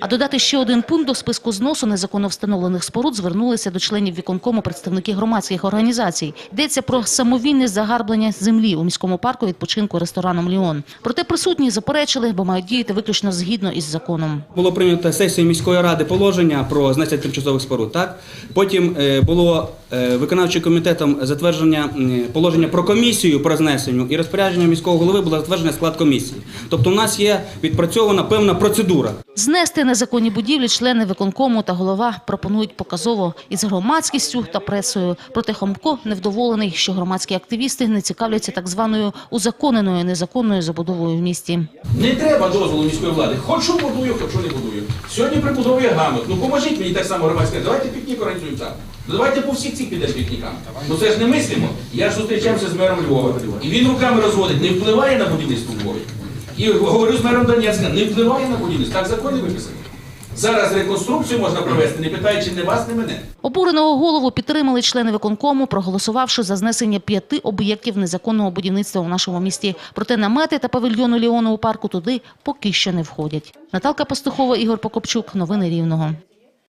А додати ще один пункт до списку зносу незаконно встановлених споруд звернулися до членів виконкому представники громадських організацій. Йдеться про самовільне загарблення землі у міському парку відпочинку рестораном Ліон. Проте присутні заперечили, бо мають діяти виключно згідно із законом. Було прийнято сесією міської ради положення про знесення тимчасових споруд. Так потім е, було виконавчим комітетом затвердження положення про комісію про знесення і розпорядження міського голови було затверджений склад комісії. Тобто, у нас є відпрацьована певна процедура. Знести незаконні будівлі члени виконкому та голова пропонують показово із громадськістю та пресою. Проте Хомко невдоволений, що громадські активісти не цікавляться так званою узаконеною незаконною забудовою в місті. Не треба дозволу міської влади. Хоч що будую, хоч не будую. Сьогодні прибудовує гамот. Ну поможіть мені так само громадське. Давайте пікнік організуємо там. Давайте по всіх цих підемо пікнікам. Ну це ж не мислимо. Я ж зустрічався з мером Львова. І він руками розводить, не впливає на будівництво Львові. І говорю з мером Донецька, не впливає на будівництво. Так закони виписані. Зараз реконструкцію можна провести, не питаючи ні вас, ні мене. Обуреного голову підтримали члени виконкому, проголосувавши за знесення п'яти об'єктів незаконного будівництва у нашому місті. Проте намети та павільйону Ліону у парку туди поки що не входять. Наталка Пастухова, Ігор Покопчук. Новини Рівного.